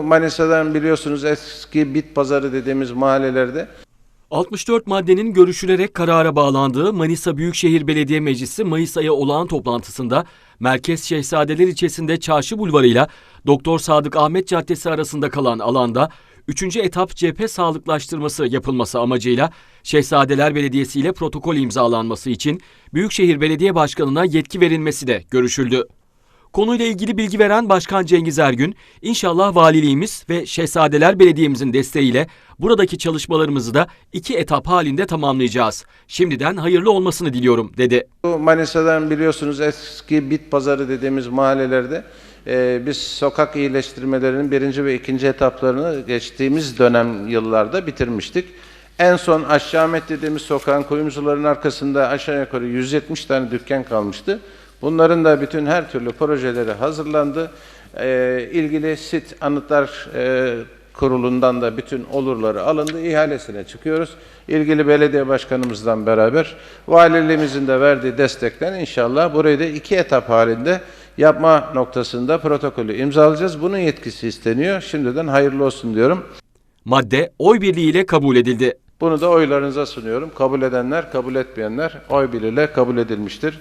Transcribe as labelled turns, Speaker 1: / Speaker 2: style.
Speaker 1: Manisa'dan biliyorsunuz eski bit pazarı dediğimiz mahallelerde
Speaker 2: 64 maddenin görüşülerek karara bağlandığı Manisa Büyükşehir Belediye Meclisi Mayıs ayı olağan toplantısında Merkez Şehzadeler ilçesinde Çarşı Bulvarı ile Doktor Sadık Ahmet Caddesi arasında kalan alanda 3. etap cephe sağlıklaştırması yapılması amacıyla Şehzadeler Belediyesi ile protokol imzalanması için Büyükşehir Belediye Başkanı'na yetki verilmesi de görüşüldü. Konuyla ilgili bilgi veren Başkan Cengiz Ergün, inşallah valiliğimiz ve Şehzadeler Belediye'mizin desteğiyle buradaki çalışmalarımızı da iki etap halinde tamamlayacağız. Şimdiden hayırlı olmasını diliyorum, dedi.
Speaker 1: Manisa'dan biliyorsunuz eski bit pazarı dediğimiz mahallelerde e, biz sokak iyileştirmelerinin birinci ve ikinci etaplarını geçtiğimiz dönem yıllarda bitirmiştik. En son Aşağı Ahmet dediğimiz sokağın kuyumcuların arkasında aşağı yukarı 170 tane dükkan kalmıştı. Bunların da bütün her türlü projeleri hazırlandı. E, ilgili sit anıtlar e, kurulundan da bütün olurları alındı. İhalesine çıkıyoruz. İlgili belediye başkanımızdan beraber valiliğimizin de verdiği destekten inşallah burayı da iki etap halinde yapma noktasında protokolü imzalayacağız. Bunun yetkisi isteniyor. Şimdiden hayırlı olsun diyorum.
Speaker 2: Madde oy birliğiyle kabul edildi.
Speaker 1: Bunu da oylarınıza sunuyorum. Kabul edenler, kabul etmeyenler oy birliğiyle kabul edilmiştir.